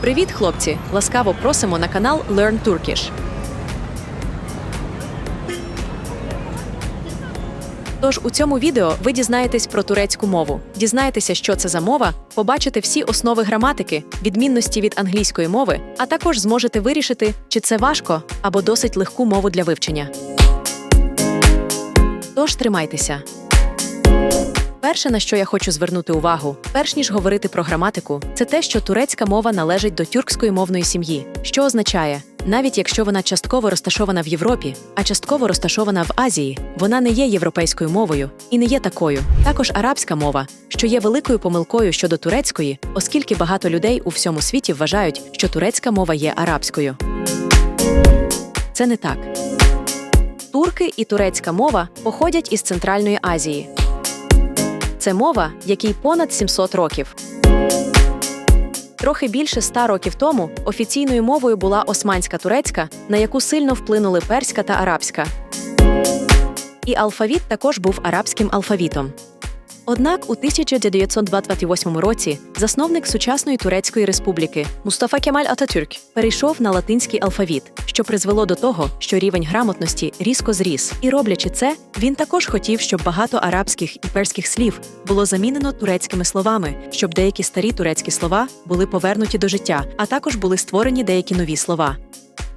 Привіт, хлопці! Ласкаво просимо на канал Learn Turkish. Тож у цьому відео ви дізнаєтесь про турецьку мову, дізнаєтеся, що це за мова, побачите всі основи граматики, відмінності від англійської мови, а також зможете вирішити, чи це важко або досить легку мову для вивчення. Тож тримайтеся. Перше, на що я хочу звернути увагу, перш ніж говорити про граматику, це те, що турецька мова належить до тюркської мовної сім'ї, що означає, навіть якщо вона частково розташована в Європі, а частково розташована в Азії, вона не є європейською мовою і не є такою. Також арабська мова, що є великою помилкою щодо турецької, оскільки багато людей у всьому світі вважають, що турецька мова є арабською. Це не так. Турки і турецька мова походять із Центральної Азії. Це мова, якій понад 700 років. Трохи більше ста років тому офіційною мовою була османська турецька, на яку сильно вплинули перська та арабська. І алфавіт також був арабським алфавітом. Однак у 1928 році засновник сучасної Турецької республіки Мустафа Кемаль Ататюрк перейшов на латинський алфавіт, що призвело до того, що рівень грамотності різко зріс. І роблячи це, він також хотів, щоб багато арабських і перських слів було замінено турецькими словами, щоб деякі старі турецькі слова були повернуті до життя, а також були створені деякі нові слова.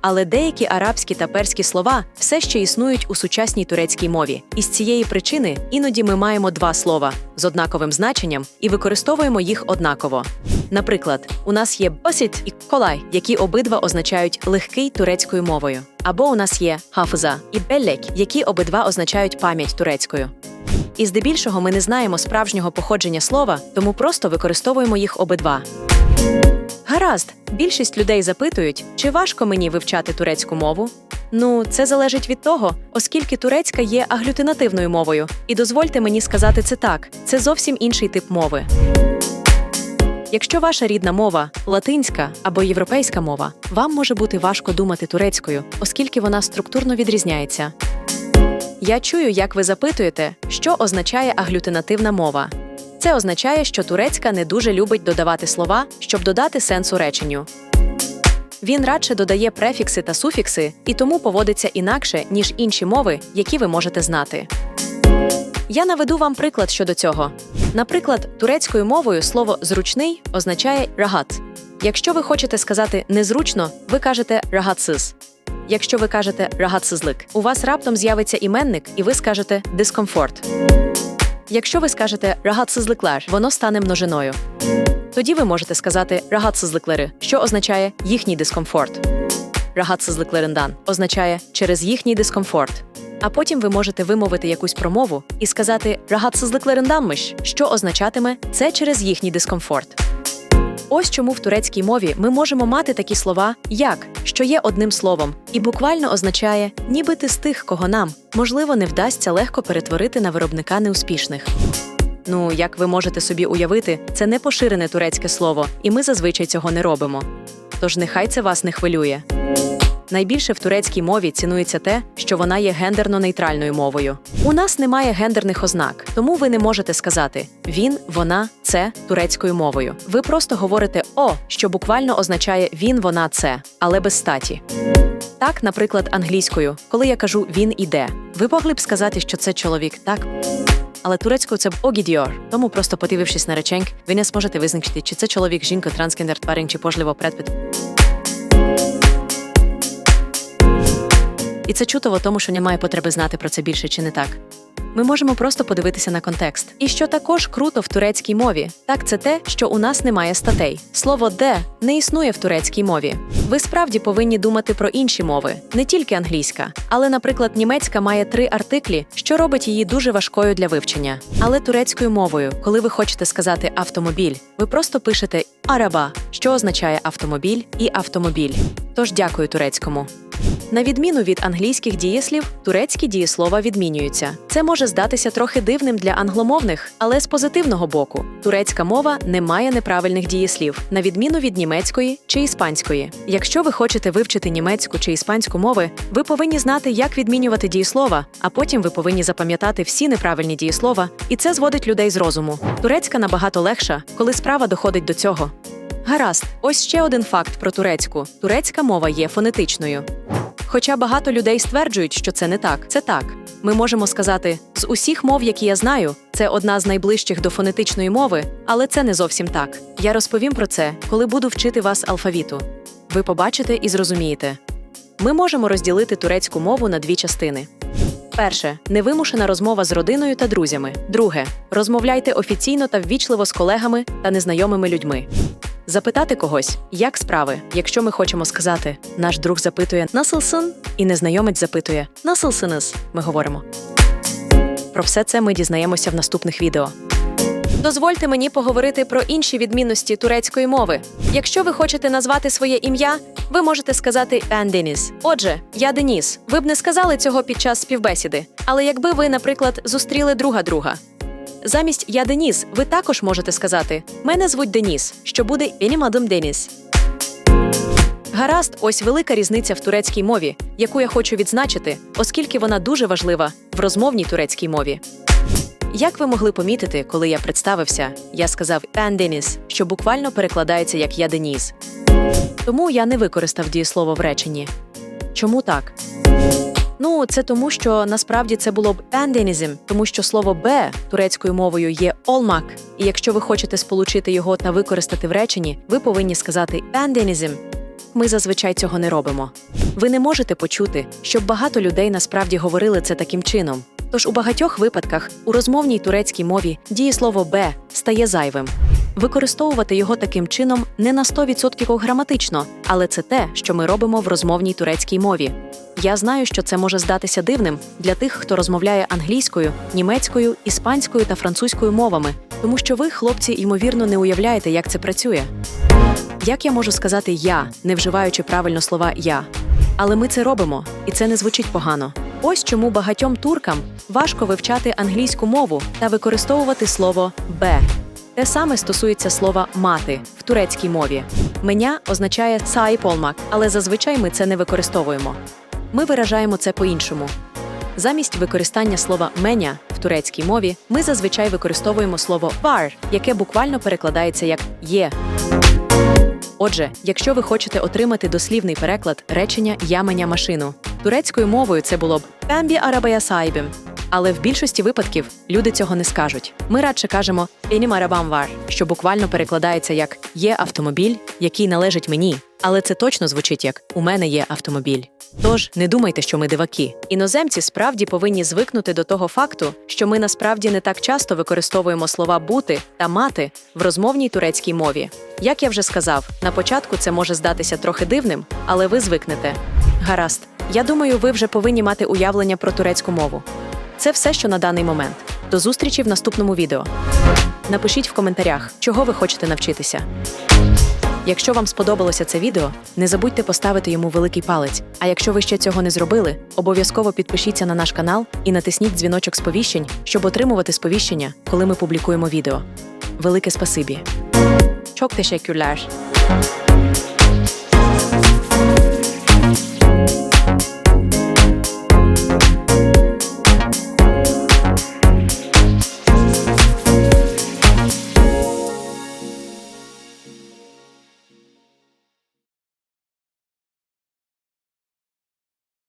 Але деякі арабські та перські слова все ще існують у сучасній турецькій мові. І з цієї причини іноді ми маємо два слова з однаковим значенням і використовуємо їх однаково. Наприклад, у нас є басіт і колай, які обидва означають легкий турецькою мовою. Або у нас є хафза і беллек, які обидва означають пам'ять турецькою. І здебільшого ми не знаємо справжнього походження слова, тому просто використовуємо їх обидва. Гаразд, більшість людей запитують, чи важко мені вивчати турецьку мову. Ну, це залежить від того, оскільки турецька є аглютинативною мовою. І дозвольте мені сказати це так: це зовсім інший тип мови. Якщо ваша рідна мова латинська або європейська мова, вам може бути важко думати турецькою, оскільки вона структурно відрізняється. Я чую, як ви запитуєте, що означає аглютинативна мова. Це означає, що турецька не дуже любить додавати слова, щоб додати сенсу реченню. Він радше додає префікси та суфікси і тому поводиться інакше, ніж інші мови, які ви можете знати. Я наведу вам приклад щодо цього. Наприклад, турецькою мовою слово зручний означає рагат. Якщо ви хочете сказати незручно, ви кажете рагатсиз. Якщо ви кажете рагатсизлик, у вас раптом з'явиться іменник, і ви скажете дискомфорт. Якщо ви скажете рагатсизликлер, воно стане множиною. Тоді ви можете сказати рагатсизликлери, що означає їхній дискомфорт. Рагатсизликлериндан означає через їхній дискомфорт. А потім ви можете вимовити якусь промову і сказати рагатсизликлеринданмиш, що означатиме це через їхній дискомфорт. Ось чому в турецькій мові ми можемо мати такі слова, як що є одним словом, і буквально означає, ніби ти з тих, кого нам можливо не вдасться легко перетворити на виробника неуспішних. Ну, як ви можете собі уявити, це не поширене турецьке слово, і ми зазвичай цього не робимо. Тож нехай це вас не хвилює. Найбільше в турецькій мові цінується те, що вона є гендерно-нейтральною мовою. У нас немає гендерних ознак, тому ви не можете сказати він, вона, це турецькою мовою. Ви просто говорите о, що буквально означає він, вона, це, але без статі. Так, наприклад, англійською, коли я кажу він іде, ви могли б сказати, що це чоловік, так? Але турецькою це б огідіор, тому просто подивившись на реченк, ви не зможете визначити, чи це чоловік, жінка, трансгендер, тварин, чи пожливо предмет. І це чутово, тому що немає потреби знати про це більше чи не так. Ми можемо просто подивитися на контекст. І що також круто в турецькій мові, так це те, що у нас немає статей. Слово де не існує в турецькій мові. Ви справді повинні думати про інші мови, не тільки англійська. Але, наприклад, німецька має три артиклі, що робить її дуже важкою для вивчення. Але турецькою мовою, коли ви хочете сказати автомобіль, ви просто пишете араба, що означає автомобіль і автомобіль. Тож дякую турецькому. На відміну від англійських дієслів, турецькі дієслова відмінюються. Це може здатися трохи дивним для англомовних, але з позитивного боку, турецька мова не має неправильних дієслів, на відміну від німецької чи іспанської. Якщо ви хочете вивчити німецьку чи іспанську мови, ви повинні знати, як відмінювати дієслова, а потім ви повинні запам'ятати всі неправильні дієслова, і це зводить людей з розуму. Турецька набагато легша, коли справа доходить до цього. Гаразд, ось ще один факт про турецьку: турецька мова є фонетичною. Хоча багато людей стверджують, що це не так, це так. Ми можемо сказати, з усіх мов, які я знаю, це одна з найближчих до фонетичної мови, але це не зовсім так. Я розповім про це, коли буду вчити вас алфавіту. Ви побачите і зрозумієте. Ми можемо розділити турецьку мову на дві частини. Перше невимушена розмова з родиною та друзями. Друге розмовляйте офіційно та ввічливо з колегами та незнайомими людьми. Запитати когось, як справи, якщо ми хочемо сказати, наш друг запитує «Насылsın?» і незнайомець запитує «Nasılsınız?» Ми говоримо. Про все це ми дізнаємося в наступних відео. Дозвольте мені поговорити про інші відмінності турецької мови. Якщо ви хочете назвати своє ім'я, ви можете сказати «Ben Deniz». Отже, я Деніс. Ви б не сказали цього під час співбесіди. Але якби ви, наприклад, зустріли друга друга. Замість я Деніс, ви також можете сказати Мене звуть Деніс, що буде «Benim adım Deniz». Гаразд, ось велика різниця в турецькій мові, яку я хочу відзначити, оскільки вона дуже важлива в розмовній турецькій мові. Як ви могли помітити, коли я представився, я сказав «Ben Deniz», що буквально перекладається як я Деніс. Тому я не використав дієслово в реченні. Чому так? Ну, це тому, що насправді це було б «бенденізм», тому що слово «бе» турецькою мовою є «олмак», і якщо ви хочете сполучити його та використати в реченні, ви повинні сказати «бенденізм». Ми зазвичай цього не робимо. Ви не можете почути, щоб багато людей насправді говорили це таким чином. Тож у багатьох випадках у розмовній турецькій мові дієслово «бе» стає зайвим. Використовувати його таким чином не на 100% граматично, але це те, що ми робимо в розмовній турецькій мові. Я знаю, що це може здатися дивним для тих, хто розмовляє англійською, німецькою, іспанською та французькою мовами, тому що ви, хлопці, ймовірно, не уявляєте, як це працює. Як я можу сказати я, не вживаючи правильно слова я? Але ми це робимо, і це не звучить погано. Ось чому багатьом туркам важко вивчати англійську мову та використовувати слово бе. Те саме стосується слова мати в турецькій мові. Меня означає сайполмак, але зазвичай ми це не використовуємо. Ми виражаємо це по-іншому. Замість використання слова меня в турецькій мові ми зазвичай використовуємо слово var, яке буквально перекладається як є. Отже, якщо ви хочете отримати дослівний переклад речення Я меня машину, турецькою мовою це було б «Пембі арабая сайбім». Але в більшості випадків люди цього не скажуть. Ми радше кажемо «Енім арабам вар», що буквально перекладається як Є автомобіль, який належить мені, але це точно звучить як У мене є автомобіль. Тож не думайте, що ми диваки. Іноземці справді повинні звикнути до того факту, що ми насправді не так часто використовуємо слова бути та мати в розмовній турецькій мові. Як я вже сказав, на початку це може здатися трохи дивним, але ви звикнете. Гаразд, я думаю, ви вже повинні мати уявлення про турецьку мову. Це все, що на даний момент. До зустрічі в наступному відео. Напишіть в коментарях, чого ви хочете навчитися. Якщо вам сподобалося це відео, не забудьте поставити йому великий палець. А якщо ви ще цього не зробили, обов'язково підпишіться на наш канал і натисніть дзвіночок сповіщень, щоб отримувати сповіщення, коли ми публікуємо відео. Велике спасибі. Çok teşekkürler. you